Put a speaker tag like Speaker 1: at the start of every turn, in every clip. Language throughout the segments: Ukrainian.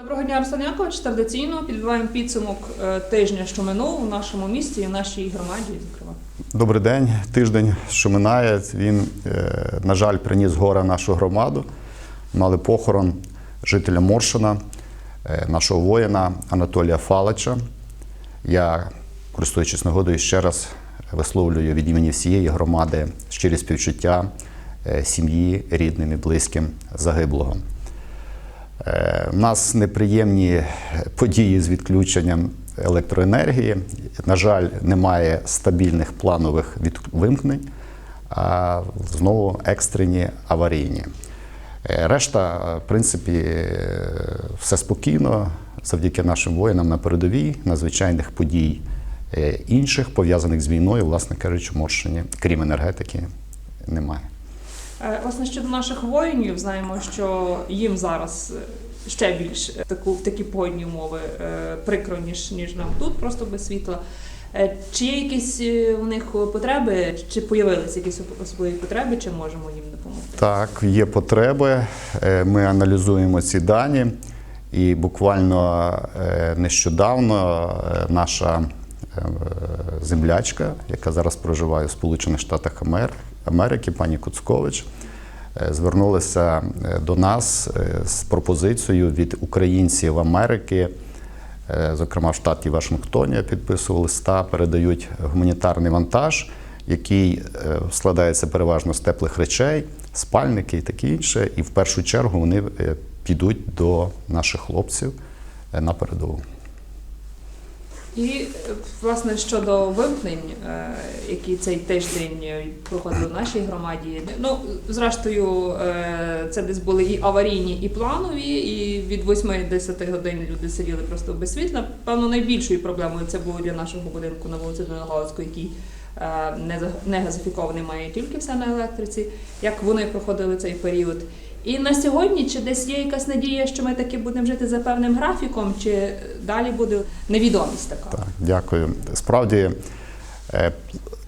Speaker 1: Доброго дня, Руслан Якович. Традиційно підбиваємо підсумок е, тижня, що минув у нашому місті і нашій громаді, зокрема.
Speaker 2: Добрий день. Тиждень, що минає, він, е, на жаль, приніс горе нашу громаду. Мали похорон жителя Моршина, е, нашого воїна Анатолія Фалича. Я, користуючись нагодою, ще раз висловлюю від імені всієї громади щирі співчуття сім'ї, рідним і близьким загиблого. Е, У нас неприємні події з відключенням електроенергії. На жаль, немає стабільних планових відвимкнень, а знову екстрені аварійні. Е, Решта, в принципі, е, все спокійно завдяки нашим воїнам на передовій, надзвичайних подій е, інших, пов'язаних з війною, власне кажучи, Морщині, крім енергетики, немає.
Speaker 1: Е, Власне, щодо наших воїнів, знаємо, що їм зараз е, ще більш е, таку такі погодні умови прикро, ніж ніж нам тут, просто без світла. Чи є якісь у них потреби, чи появилися якісь особливі потреби, чи можемо їм допомогти?
Speaker 2: Так, є потреби. Ми аналізуємо ці дані, і буквально нещодавно наша землячка, яка зараз проживає в Сполучених Штатах Америки, пані Куцкович, е, звернулася е, до нас е, з пропозицією від українців Америки. Зокрема, в штаті Вашингтоні підписували листа, передають гуманітарний вантаж, який складається переважно з теплих речей, спальники і таке інше. І в першу чергу вони підуть до наших хлопців на передову.
Speaker 1: І е, власне щодо вимкнень, е, які цей тиждень е, проходили в нашій громаді. Ну зрештою, це десь були і аварійні, і планові, і від 8-10 годин люди сиділи просто без світла. Певно, найбільшою проблемою це було для нашого будинку на вулиці Донагалицької, який не газифікований, має тільки все на електриці. Як вони проходили цей період? І на сьогодні чи десь є якась надія, що ми таки будемо жити за певним графіком, чи далі буде невідомість така?
Speaker 2: Так, дякую. Справді, е,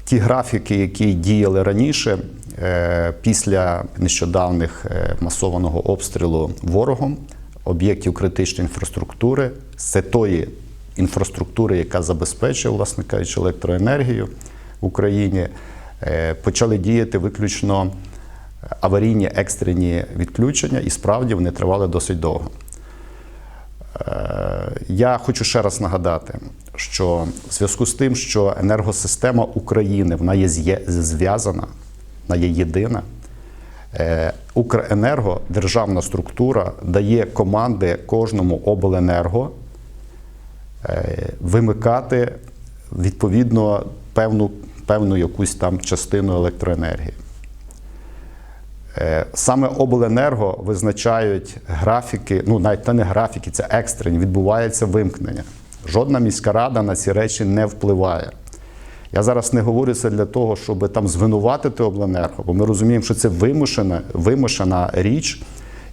Speaker 2: ті графіки, які діяли раніше, е, після нещодавних е, масованого обстрілу ворогом об'єктів критичної інфраструктури, це тої інфраструктури, яка забезпечує, власне кажучи, електроенергію в Україні, почали діяти виключно аварійні екстрені відключення, і справді вони тривали досить довго. Е, Я хочу ще раз нагадати, що в зв'язку з тим, що енергосистема України вона є зв'язана, вона є єдина. е, Укренерго, державна структура, дає команди кожному обленерго е, вимикати відповідно певну, певну якусь там частину електроенергії. Е, Саме обленерго визначають графіки, ну навіть не графіки, це екстрені, відбувається вимкнення. Жодна міська рада на ці речі не впливає. Я зараз не говорю це для того, щоб там звинуватити обленерго, бо ми розуміємо, що це вимушена, вимушена річ.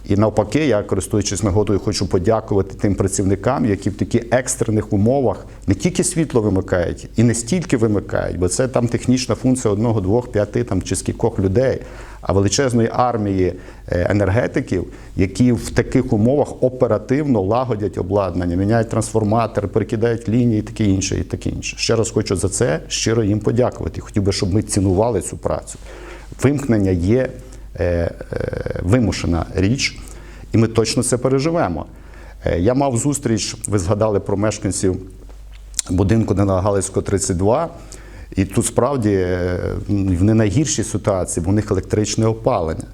Speaker 2: І навпаки, я користуючись нагодою, хочу подякувати тим працівникам, які в таких екстрених умовах не тільки світло вимикають і не стільки вимикають, бо це там технічна функція одного, двох, п'яти там чи скількох людей, а величезної армії е, енергетиків, які в таких умовах оперативно лагодять обладнання, міняють трансформатор, перекидають лінії, таке інше, і таке інше. Ще раз хочу за це щиро їм подякувати. Хотів би, щоб ми цінували цю працю. Вимкнення є вимушена річ, і ми точно це переживемо. Е, Я мав зустріч, ви згадали про мешканців будинку на Галицького 32. І тут справді е, в не найгіршій ситуації, бо у них електричне опалення.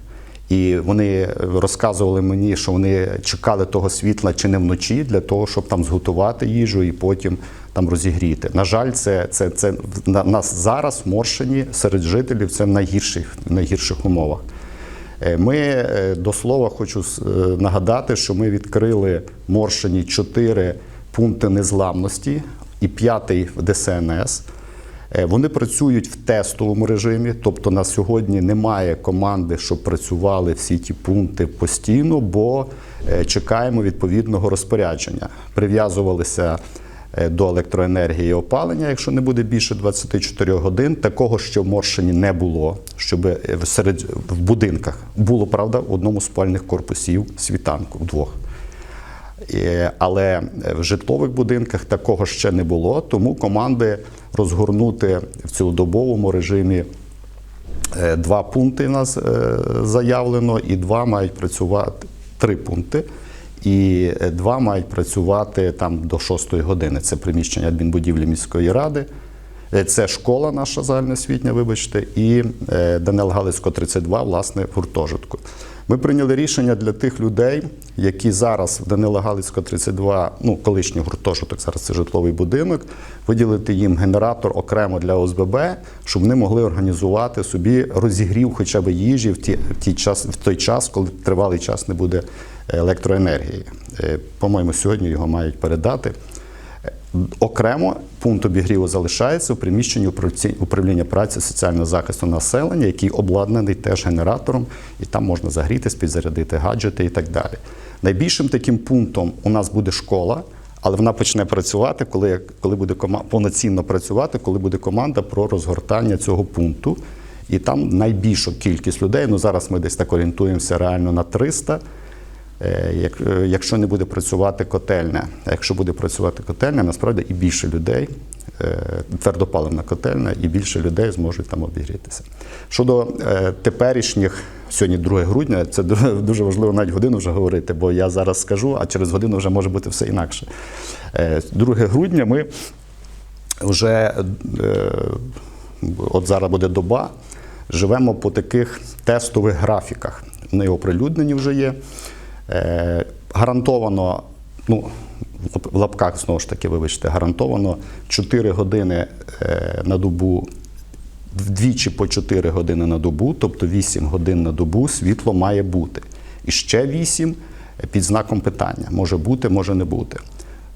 Speaker 2: І вони розказували мені, що вони чекали того світла чи не вночі для того, щоб там зготувати їжу і потім там розігріти. На жаль, це, це, це на нас зараз в Моршині серед жителів це в найгірших, в найгірших умовах. Е, Ми е, до слова хочу е, нагадати, що ми відкрили Моршині чотири пункти незламності і п'ятий в ДСНС. Вони працюють в тестовому режимі, тобто на сьогодні немає команди, щоб працювали всі ті пункти постійно, бо чекаємо відповідного розпорядження. Прив'язувалися до електроенергії опалення, якщо не буде більше 24 годин. Такого ще в Моршині не було, щоб е, серед в будинках було правда в одному з спальних корпусів світанку вдвох. Е, Але в житлових будинках такого ще не було, тому команди розгорнути в цілодобовому режимі Е, Два пункти у нас е, заявлено, і два мають працювати три пункти. І два мають працювати там до 6 години. Це приміщення адмінбудівлі міської ради. Е, Це школа наша загальноосвітня, вибачте, і е, Данила Галицького 32, власне, гуртожитку. Ми прийняли рішення для тих людей, які зараз в Данила Галицького 32, ну колишній гуртожиток, зараз це житловий будинок, виділити їм генератор окремо для ОСББ, щоб вони могли організувати собі розігрів хоча б їжі в, ті, в, ті час, в той час, коли тривалий час не буде електроенергії. Е, По-моєму, сьогодні його мають передати. Окремо пункт обігріву залишається у приміщенні управління праці соціального захисту населення, який обладнаний теж генератором, і там можна загрітись, підзарядити гаджети і так далі. Найбільшим таким пунктом у нас буде школа, але вона почне працювати, коли, коли буде повноцінно працювати, коли буде команда про розгортання цього пункту. І там найбільшу кількість людей. Ну зараз ми десь так орієнтуємося реально на 300. Е, е, Якщо не буде працювати котельня, а якщо буде працювати котельня, насправді і більше людей, е, твердопаливна котельня, і більше людей зможуть там обігрітися. Щодо теперішніх, сьогодні 2 грудня, це дуже важливо навіть годину вже говорити, бо я зараз скажу, а через годину вже може бути все інакше. Е, 2 грудня ми вже от зараз буде доба, живемо по таких тестових графіках. Вони оприлюднені вже є. Е, гарантовано, ну, в лапках знову ж таки, вибачте, гарантовано 4 години е, на добу, вдвічі по 4 години на добу, тобто 8 годин на добу світло має бути. І ще 8 під знаком питання. Може бути, може не бути.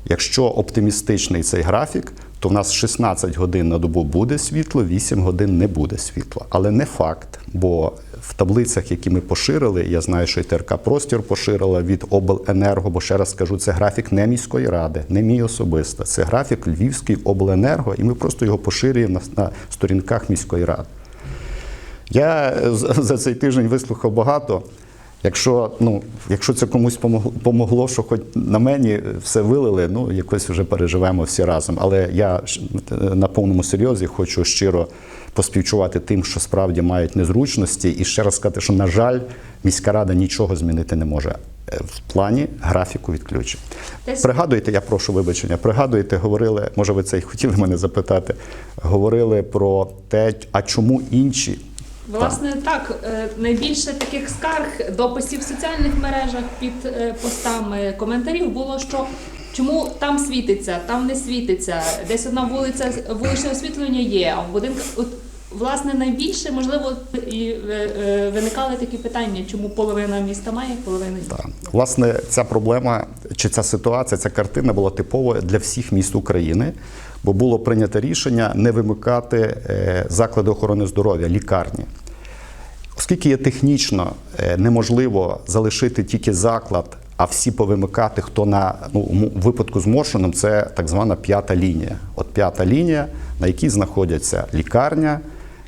Speaker 2: Якщо оптимістичний цей графік, то в нас 16 годин на добу буде світло, 8 годин не буде світла. Але не факт, бо в таблицях, які ми поширили, я знаю, що і ТРК Простір поширила від обленерго, бо ще раз скажу, це графік не міської ради, не мій особисто. Це графік Львівський обленерго, і ми просто його поширюємо на, сторінках міської ради. Я за цей тиждень вислухав багато. Якщо, ну, якщо це комусь помогло, помогло, що хоч на мені все вилили, ну якось вже переживемо всі разом. Але я на повному серйозі хочу щиро поспівчувати тим, що справді мають незручності, і ще раз сказати, що, на жаль, міська рада нічого змінити не може е, в плані графіку відключень. Пригадуєте, я прошу вибачення, пригадуєте, говорили, може ви це і хотіли мене запитати, говорили про те, а чому інші
Speaker 1: Власне, так, е, найбільше таких скарг, дописів в соціальних мережах під е, постами коментарів було, що чому там світиться, там не світиться, десь одна вулиця, вуличне освітлення є, а в будинках. От, власне, найбільше, можливо, і е, виникали такі питання, чому половина міста має, половина ні.
Speaker 2: Так. Власне, ця проблема чи ця ситуація, ця картина була типовою для всіх міст України, бо було прийнято рішення не вимикати заклади охорони здоров'я, лікарні. Оскільки є технічно е, неможливо залишити тільки заклад, а всі повимикати, хто на ну, випадку з Моршином, це так звана п'ята лінія. От п'ята лінія, на якій знаходяться лікарня,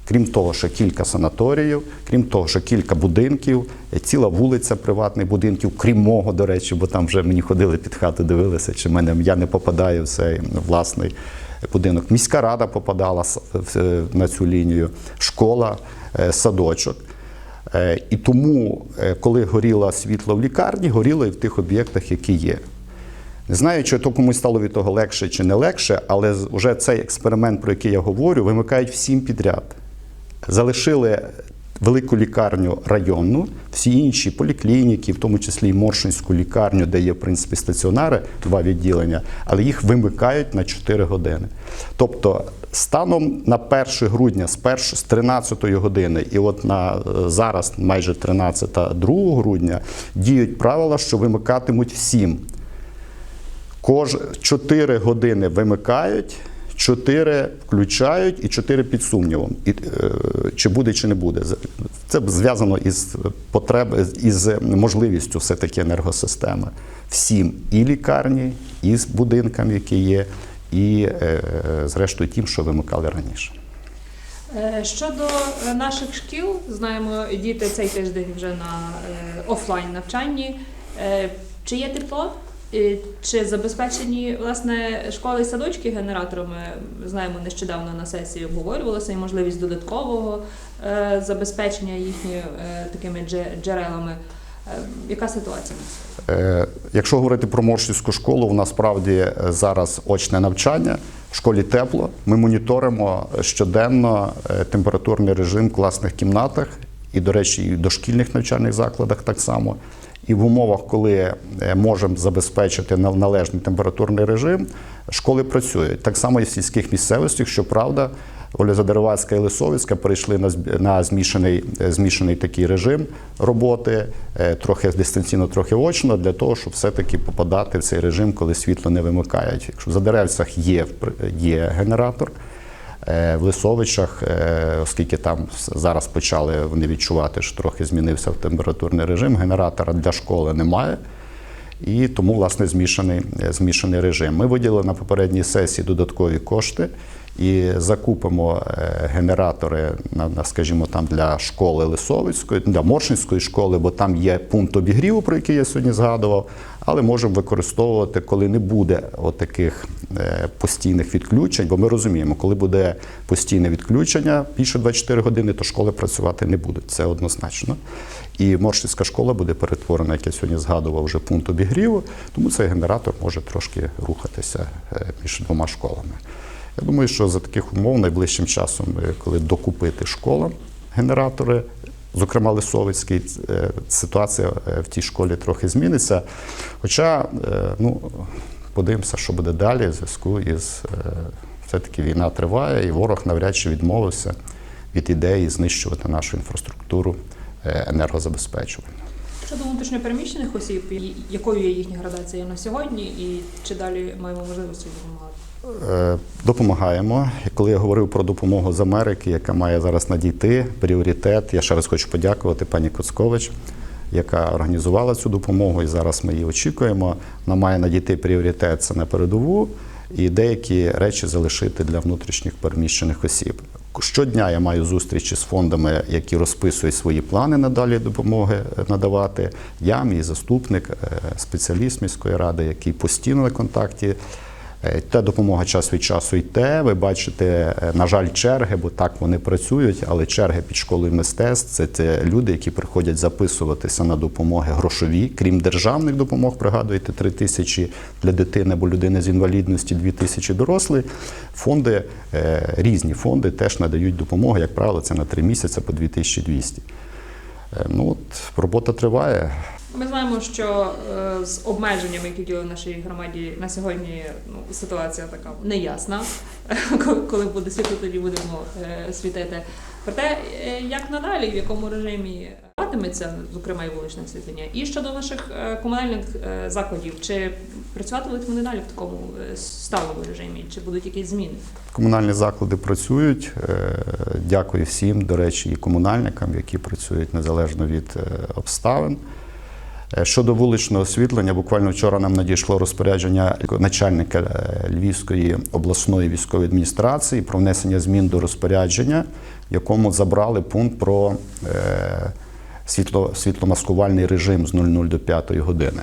Speaker 2: крім того, що кілька санаторіїв, крім того, що кілька будинків, е, ціла вулиця приватних будинків, крім мого, до речі, бо там вже мені ходили під хату, дивилися, чи мене я не попадаю в цей власний будинок. Міська рада попадала е, на цю лінію, школа, садочок. Е, І тому, е, коли горіло світло в лікарні, горіло і в тих об'єктах, які є. Не знаю, чи то комусь стало від того легше чи не легше, але вже цей експеримент, про який я говорю, вимикають всім підряд. Залишили велику лікарню районну, всі інші поліклініки, в тому числі і Моршинську лікарню, де є в принципі стаціонари, два відділення, але їх вимикають на 4 години. Тобто, станом на 1 грудня, з 1, з 13 години, і от на е, зараз, майже 13 2 грудня, діють правила, що вимикатимуть всім. Кож 4 години вимикають, 4 включають і 4 під сумнівом. І, е, чи буде, чи не буде. Це зв'язано із потреб, із можливістю все-таки енергосистеми. Всім і лікарні, і з будинками, які є, і е, зрештою тим, що вимикали раніше.
Speaker 1: Е, Щодо е, наших шкіл, знаємо, діти цей тиждень вже на офлайн навчанні. Чи є тепло? Чи забезпечені власне школи і садочки генераторами? Знаємо, нещодавно на сесії обговорювалося і можливість додаткового забезпечення їхніми такими джерелами. Е, яка ситуація?
Speaker 2: Е, Якщо говорити про Моршівську школу, у нас справді е, зараз очне навчання. В школі тепло. Ми моніторимо щоденно температурний режим в класних кімнатах і, до речі, і в дошкільних навчальних закладах так само. І в умовах, коли можемо забезпечити належний температурний режим, школи працюють. Так само і в сільських місцевостях, щоправда, Олізадеревацька і Лисовицька перейшли на, на змішаний, е, змішаний такий режим роботи, е, трохи дистанційно, трохи очно, для того, щоб все-таки попадати в цей режим, коли світло не вимикають. Якщо в Задеревцях є, є генератор, е, в Лисовичах, оскільки там зараз почали вони відчувати, що трохи змінився температурний режим, генератора для школи немає. І тому, власне, змішаний, змішаний режим. Ми виділили на попередній сесії додаткові кошти і закупимо е, генератори, на, скажімо, там для школи Лисовицької, для Моршинської школи, бо там є пункт обігріву, про який я сьогодні згадував, але можемо використовувати, коли не буде отаких е, постійних відключень, бо ми розуміємо, коли буде постійне відключення більше 24 години, то школи працювати не будуть. Це однозначно. І Моршівська школа буде перетворена, як я сьогодні згадував, вже пункт обігріву, тому цей генератор може трошки рухатися е, між двома школами. Я думаю, що за таких умов найближчим часом, е, коли докупити школам генератори, зокрема Лисовицький, е, ситуація е, в тій школі трохи зміниться. Хоча, ну, подивимося, що буде далі в зв'язку із все-таки війна триває, і ворог навряд чи відмовився від ідеї знищувати нашу інфраструктуру енергозабезпечування.
Speaker 1: Щодо внутрішньопереміщених осіб, якою є їхня градація на сьогодні, і чи далі маємо можливості допомагати?
Speaker 2: Е, Допомагаємо. Коли я говорив про допомогу з Америки, яка має зараз надійти, пріоритет, я ще раз хочу подякувати пані Коцкович, яка організувала цю допомогу, і зараз ми її очікуємо. Вона має надійти пріоритет це на передову і деякі речі залишити для внутрішніх переміщених осіб. Щодня я маю зустрічі з фондами, які розписують свої плани надалі допомоги е, надавати. Я, мій заступник, е, спеціаліст міської ради, який постійно на контакті. Е, Та допомога час від часу йде. Ви бачите, е, на жаль, черги, бо так вони працюють, але черги під школою мистецтв це ті люди, які приходять записуватися на допомоги грошові, крім державних допомог. Пригадуєте, 3 тисячі для дитини або людини з інвалідності, 2 тисячі дорослих. Фонди, е, різні фонди теж надають допомогу. Як правило, це на 3 місяці по 2200. Е, Ну, от, робота триває.
Speaker 1: Ми знаємо, що е, з обмеженнями, які діли в нашій громаді на сьогодні, ну ситуація така неясна. Коли- буде світло, тоді будемо е, світити. Проте, е, як надалі, в якому режимі матиметься, зокрема і вуличне освітлення, і щодо наших е, комунальних е, закладів, чи працюватимуть вони далі в такому е, сталому режимі, чи будуть якісь зміни?
Speaker 2: Комунальні заклади працюють. Е, Дякую всім, до речі, і комунальникам, які працюють незалежно від е, обставин. Е, Щодо вуличного освітлення, буквально вчора нам надійшло розпорядження начальника е, Львівської обласної військової адміністрації про внесення змін до розпорядження, в якому забрали пункт про е, світло, світломаскувальний режим з 00 до 5 години.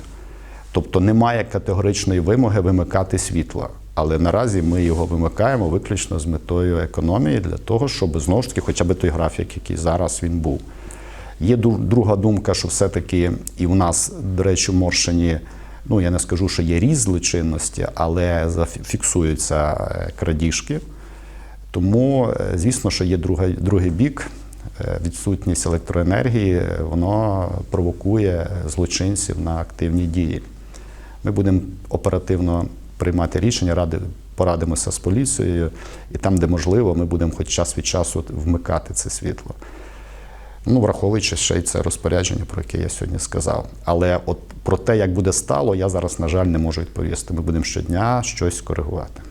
Speaker 2: Тобто немає категоричної вимоги вимикати світло. Але наразі ми його вимикаємо виключно з метою економії для того, щоб знову ж таки, хоча б той графік, який зараз він був. Є друга думка, що все-таки і у нас, до речі, в Моршині, ну я не скажу, що є ріст злочинності, але зафіксуються е, крадіжки. Тому, е, звісно, що є друга, другий бік. Е, Відсутність електроенергії, воно провокує злочинців на активні дії. Ми будемо оперативно приймати рішення, ради, порадимося з поліцією, і там, де можливо, ми будемо хоч час від часу вмикати це світло. Ну, враховуючи ще й це розпорядження, про яке я сьогодні сказав. Але от про те, як буде стало, я зараз, на жаль, не можу відповісти. Ми будемо щодня щось коригувати.